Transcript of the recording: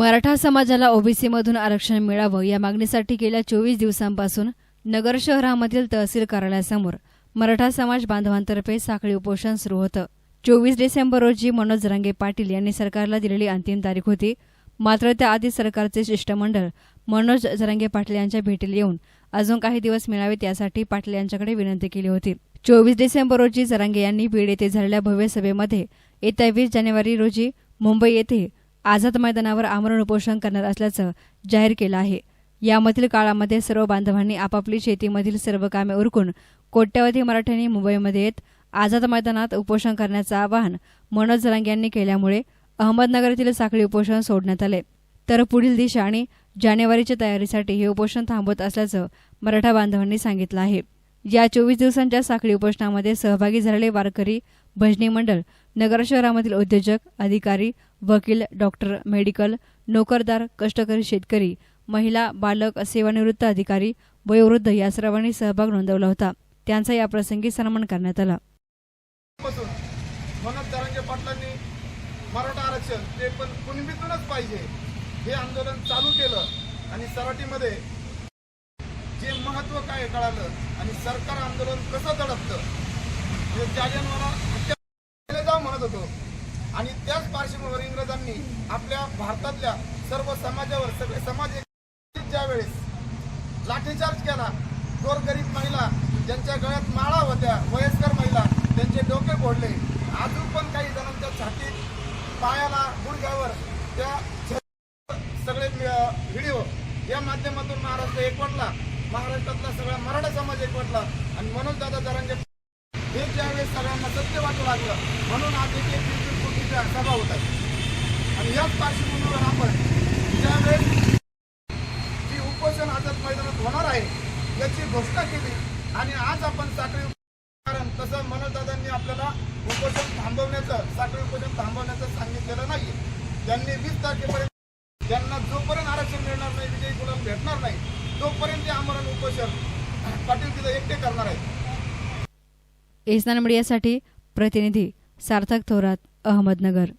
मराठा समाजाला ओबीसीमधून आरक्षण मिळावं या मागणीसाठी गेल्या चोवीस दिवसांपासून नगर शहरामधील तहसील कार्यालयासमोर मराठा समाज बांधवांतर्फे साखळी उपोषण सुरू होतं. चोवीस डिसेंबर रोजी मनोज रंगे पाटील यांनी सरकारला दिलेली अंतिम तारीख होती. मात्र त्याआधी सरकारचे शिष्टमंडळ मनोज जरांगे पाटील यांच्या भेटीला येऊन अजून काही दिवस मिळावेत यासाठी पाटील यांच्याकडे विनंती केली होती. चोवीस डिसेंबर रोजी जरांगे यांनी बीड येथे झालेल्या भव्य सभेमध्ये येत्या वीस जानेवारी रोजी मुंबई येथे आझाद मैदानावर आमरण उपोषण करणार असल्याचं जाहीर केलं आहे. यामधील काळामध्ये सर्व बांधवांनी आपापली शेतीमधील सर्व कामे उरकून कोट्यवधी मराठ्यांनी मुंबईमध्ये येत आझाद मैदानात उपोषण करण्याचं आवाहन मनोज जरांग यांनी केल्यामुळे अहमदनगर साखळी उपोषण सोडण्यात आले. तर पुढील दिशा आणि जानेवारीच्या तयारीसाठी हे उपोषण थांबवत असल्याचं मराठा बांधवांनी सांगितलं आहे. या चोवीस दिवसांच्या साखळी उपोषणामध्ये सहभागी झालेले वारकरी भजनी मंडळ नगर शहरामधील उद्योजक अधिकारी वकील डॉक्टर मेडिकल नोकरदार कष्टकरी शेतकरी महिला बालक सेवानिवृत्त अधिकारी वयोवृद्ध या सर्वांनी सहभाग नोंदवला होता. त्यांचा या प्रसंगी सन्मान करण्यात आला. मराठा आरक्षण ते पण कुणबीतूनच पाहिजे. हे आंदोलन चालू केलं आणि सराटीमध्ये जे महत्त्व काय कळालं आणि सरकार आंदोलन कसं दडपतं हे जालियनवाला केलं जाऊ म्हणत होतो. आणि त्याच पार्श्वभूमीवर इंग्रजांनी आपल्या भारतातल्या सर्व समाजावर सगळे समाज ज्या वेळेस लाठीचार्ज केला गोरगरीब महिला ज्यांच्या गळ्यात माळा होत्या वयस्कर महिला त्यांचे डोके फोडले. अजून पण काही जणांच्या छातीत पायाला गुडघ्यावर त्या सगळे व्हिडिओ या माध्यमातून महाराष्ट्र एकवटला. महाराष्ट्रातला सगळा मराठा समाज एकवटला. आणि मनोज दादा जरांगे ज्यावेळेस सगळ्यांना सत्य वाटू लागलं. म्हणून आज एक एक दीड कोटीच्या सभा होतात आणि याच पार्श्वभूमीवर आपण ज्यावेळेस जी उपोषण आझाद मैदानात होणार आहे याची घोषणा केली आणि आज आपण साखळी कारण तसं मनोजदादांनी आपल्याला उपोषण थांबवण्याचं साखळी उपोषण थांबवण्याचं सांगितलेलं नाही त्यांनी वीस तारखेपर्यंत त्यांना जोपर्यंत आरक्षण मिळणार नाही विजयी गुलाम भेटणार नाही तोपर्यंत ते आमरण उपोषण पाटील तिथं एकटे करणार आहे एसनान मीडियासाठी प्रतिनिधी सार्थक थोरात अहमदनगर.